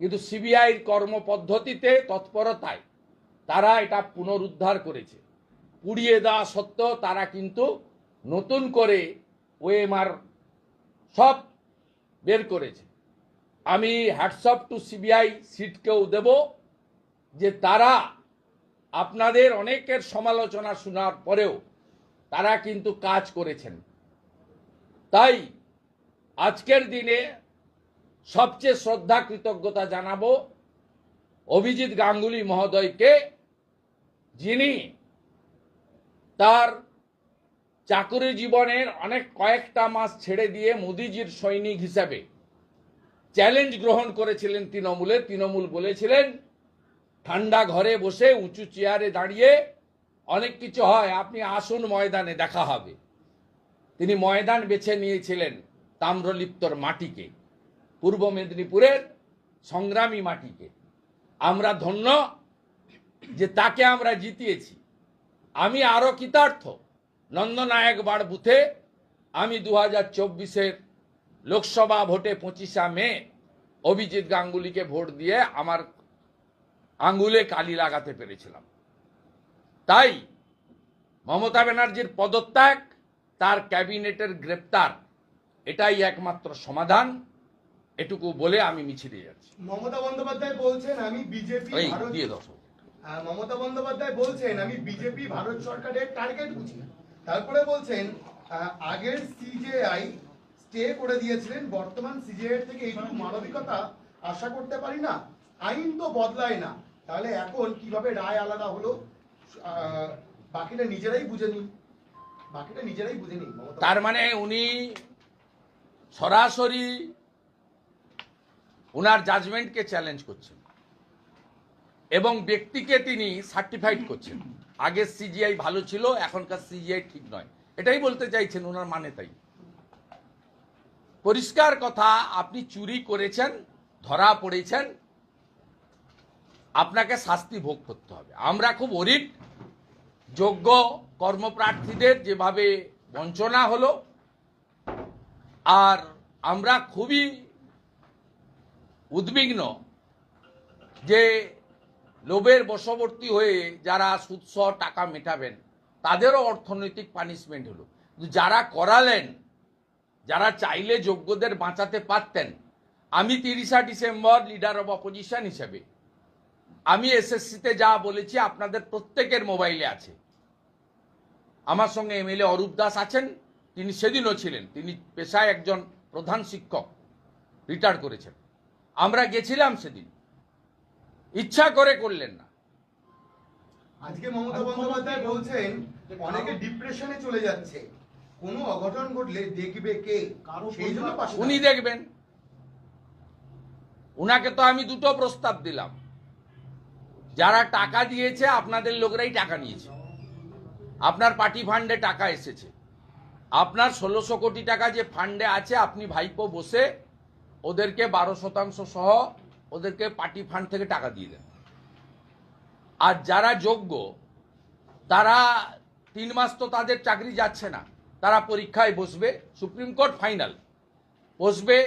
কিন্তু সিবিআইয়ের কর্মপদ্ধতিতে তৎপরতায় তারা এটা পুনরুদ্ধার করেছে। পুড়িয়ে দেওয়া সত্ত্বেও তারা কিন্তু নতুন করে ওএমআর সব বের করেছে। আমি হ্যাটসঅপ টু সিবিআই সিটকেও দেব যে তারা আপনাদের অনেকের সমালোচনা শোনার পরেও তারা কিন্তু কাজ করেছেন। তাই আজকের দিনে সবচেয়ে শ্রদ্ধা কৃতজ্ঞতা জানাব অভিজিৎ গাঙ্গুলি মহোদয়কে, যিনি তার চাকুরি জীবনের অনেক কয়েকটা মাস ছেড়ে দিয়ে মোদিজির সৈনিক হিসাবে চ্যালেঞ্জ গ্রহণ করেছিলেন তৃণমূলে। তৃণমূল বলেছিলেন, ঠান্ডা ঘরে বসে উঁচু চেয়ারে দাঁড়িয়ে অনেক কিছু হয়, আপনি আসুন ময়দানে, দেখা হবে। তিনি ময়দান বেছে নিয়েছিলেন তাম্রলিপ্তর মাটিকে। পূর্ব মেদিনীপুরের সংগ্রামী মাটিকে। আমরা ধন্য যে তাকে আমরা জিতিয়েছি। আমি আরও কৃতার্থ। নন্দনায়ক বাড় বুথে আমি দু হাজার চব্বিশের লোকসভা ভোটে পঁচিশা মে অভিজিৎ গাঙ্গুলিকে ভোট দিয়ে আমার আঙ্গুলে কালি লাগাতে পেরেছিলাম। তাই মমতা ব্যানার্জির পদত্যাগ, তার ক্যাবিনেটের গ্রেপ্তার, এটাই একমাত্র সমাধান। এটুকু বলে আমি মিছিলে যাচ্ছি। মমতা বন্দ্যোপাধ্যায় বলছেন আমি বিজেপি দিয়ে দশ মমতা বন্দ্যোপাধ্যায় বলছেন আমি বিজেপি ভারত সরকারের টার্গেট বুঝি তারপরে বলছেন আগের সিজেআই স্টে করে দিয়েছিলেন বর্তমান সিজেআই থেকে এইটুকু মানবিকতা আশা করতে পারি না। আইন তো বদলায় না। তাহলে এখন কীভাবে রায় আলাদা হলো? বাকিটা নিজেরাই বুঝে নিন। বাকিটা নিজেরাই বুঝে নিন তার মানে উনি সরাসরি ওনার জাজমেন্টকে চ্যালেঞ্জ করছেন। এবং ব্যক্তিকে তিনি সার্টিফাইড করছেন। আগের সিজিআই ভালো ছিল, এখনকার সিজিআই ঠিক নয়। এটাই বলতে চাইছেন ওনার মানে তাই। পরিষ্কার কথা, আপনি চুরি করেছেন, ধরা পড়েছেন, আপনাকে শাস্তি ভোগ করতে হবে। আমরা খুব অরিট, যোগ্য কর্মপ্রার্থীদের যেভাবে বঞ্চনা হলো, আর আমরা খুবই উদ্বিগ্ন যে লোভের বশবর্তী হয়ে যারা সুৎসহ টাকা মেটাবেন, তাদেরও অর্থনৈতিক পানিশমেন্ট হলো। যারা করালেন, যারা চাইলে যোগ্যদের বাঁচাতে পারতেন, আমি তিরিশা ডিসেম্বর লিডার অব অপোজিশন হিসেবে, আমি এসএসসিতে যা বলেছি আপনাদের প্রত্যেকের মোবাইলে আছে। আমার সঙ্গে এমএলএ অরূপ দাস আছেন, তিনি সেদিনও ছিলেন, তিনি পেশায় একজন প্রধান শিক্ষক রিটায়ার করেছেন। আমরা গেছিলাম সেদিন। ইচ্ছা করে করলেন না। আজকে মমতা বন্দ্যোপাধ্যায় বলছেন অনেকে ডিপ্রেশনে চলে যাচ্ছে। কোনো অঘটন ঘটলে দেখবে কে? সেই জন্য উনি দেখবেন। উনাকে তো আমি দুটো প্রস্তাব দিলাম। যারা টাকা দিয়েছে আপনাদের লোকরাই টাকা নিয়েছে। আপনার পার্টি ফান্ডে টাকা এসেছে। আপনার ষোলোশো কোটি টাকা যে ফান্ডে আছে আপনি ভাইপো বসে ওদেরকে বারো শতাংশ সহ ওদেরকে পার্টি ফান্ড থেকে টাকা দিয়ে দেন। আর যারা যোগ্য, তারা তিন মাস তো তাদের চাকরি যাচ্ছে না। তারা পরীক্ষায় বসবে, সুপ্রিম কোর্ট ফাইনাল। বসবে,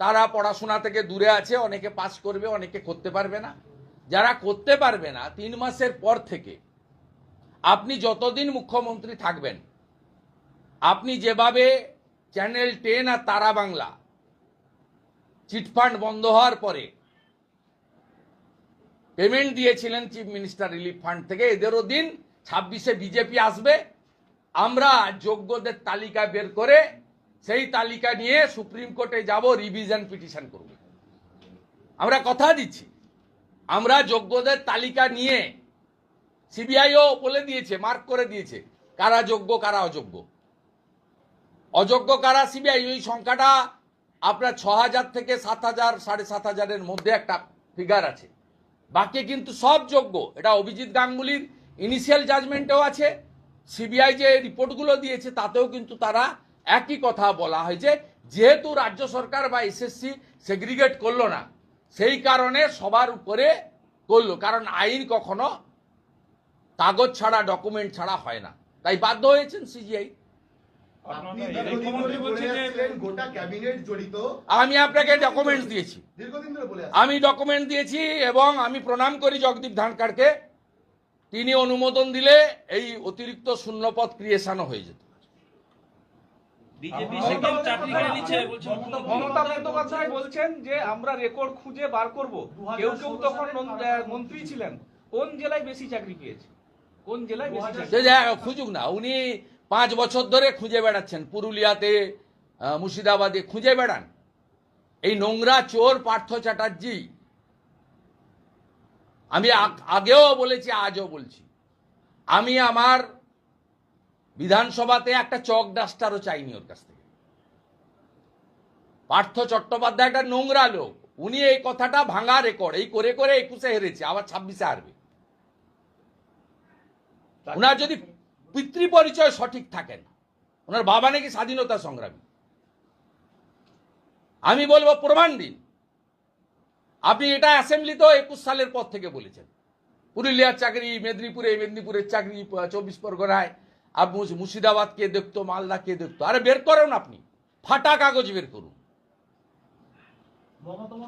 তারা পড়াশোনা থেকে দূরে আছে, অনেকে পাস করবে, অনেকে করতে পারবে না। যারা করতে পারবে না, তিন মাসের পর থেকে আপনি যতদিন মুখ্যমন্ত্রী থাকবেন, আপনি যেভাবে চ্যানেল টেন আর তারা বাংলা চিটফান্ড বন্ধ হওয়ার পরে পেমেন্ট দিয়েছিলেন চিফ মিনিস্টার রিলিফ ফান্ড থেকে। এদেরও দিন ছাব্বিশে বিজেপি আসবে। আমরা যোগ্যদের তালিকা বের করে সেই তালিকা নিয়ে সুপ্রিম কোর্টে যাব রিভিশন পিটিশন করব। আমরা কথা দিচ্ছি। আমরা যোগ্যদের তালিকা নিয়ে সিবিআইও বলে দিয়েছে, মার্ক করে দিয়েছে, কারা যোগ্য, কারা অযোগ্য। অযোগ্য কারা? সিবিআই, ওই সংখ্যাটা আপনার ছ হাজার থেকে সাত হাজার সাড়ে সাত হাজারের মধ্যে একটা ফিগার আছে। বাকি কিন্তু সব যোগ্য। এটা অভিজিৎ গাঙ্গুলির ইনিশিয়াল জাজমেন্টেও আছে। সিবিআই যে রিপোর্টগুলো দিয়েছে, তাতেও কিন্তু তারা একই কথা বলা হয়েছে যেহেতু রাজ্য সরকার বা এসএসসি সেগ্রিগেট করল না, সেই কারণে সবার উপরে করল। কারণ আইন কখনো কাগজ ছাড়া ডকুমেন্ট ছাড়া হয় না। তাই বাধ্য হয়েছেন সিজিআই আমি আপনাকে ডকুমেন্টস দিয়েছি। আমি ডকুমেন্ট দিয়েছি এবং আমি প্রণাম করি জগদীপ ধানকারকে। তিনি অনুমোদন দিলে এই অতিরিক্ত শূন্যপদ ক্রিয়েশনও হয়ে যেত। মমতা বন্দ্যোপাধ্যায় বলছেন যে আমরা রেকর্ড খুঁজে বার করব। কেউ কেউ তখন মন্ত্রী ছিলেন। কোন জেলায় বেশি চাকরি পেয়েছে? কোন জেলায় বেশি চাকরি সে যা খুঁজুক না। উনি পাঁচ বছর ধরে খুঁজে বেড়াচ্ছেন। পুরুলিয়াতে মুর্শিদাবাদে খুঁজে বেড়ান। এই নোংরা চোর পার্থ চ্যাটার্জি আমি আগেও বলেছি আজও বলছি। আমি আমার বিধানসভাতে একটা চক ডাস্টারও চাইনি ওর কাছ থেকে। পার্থ চট্টোপাধ্যায় একটা নোংরা লোক। উনি এই কথাটা ভাঙা রেকর্ড। এই করে করে একুশে হেরেছে আবার ছাব্বিশে হারবে। ওনার যদি পিতৃ পরিচয় সঠিক থাকেন। ওনার বাবা নাকি স্বাধীনতা সংগ্রামী। আমি বলব প্রমাণ দিন। আপনি এটা অ্যাসেম্বলিতেও একুশ সালের পর থেকে বলেছেন। পুরুলিয়ার চাকরি মেদিনীপুরে মেদিনীপুরের চাকরি চব্বিশ পরগনায়। আর মুর্শিদাবাদ কে দেখতো মালদা কে দেখতো। আরে বের করুন আপনি। ফাটা কাগজ বের করুন।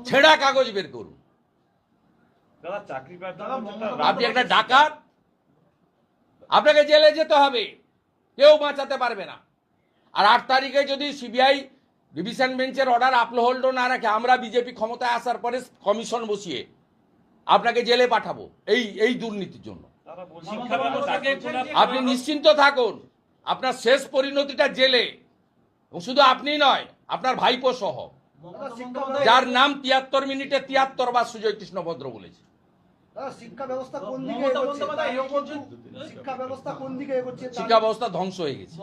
ছেঁড়া কাগজ বের করুন। দাদা চাকরি প্রার্থী আপনি একটা ডাকাত। আপনাকে জেলে যেতে হবে। কেউ বাঁচাতে পারবে না। আর আট তারিখে যদি সিবিআই ডিভিশন বেঞ্চের অর্ডার আপলোড না রাখে, আমরা বিজেপি ক্ষমতায় আসার পরে কমিশন বসিয়ে আপনাকে জেলে পাঠাবো। এই এই দুর্নীতির জন্য। আপনি নিশ্চিন্ত থাকুন, আপনার শেষ পরিণতিটা জেলে। এবং শুধু আপনি নয়, আপনার ভাইপো সহ। যার নাম তিয়াত্তর মিনিটে তিয়াত্তর বার সুজয় কৃষ্ণ ভদ্র বলেছে। শিক্ষা ব্যবস্থা কোন দিকে শিক্ষা ব্যবস্থা কোন দিকে এগোচ্ছে? শিক্ষা ব্যবস্থা ধ্বংস হয়ে গেছে।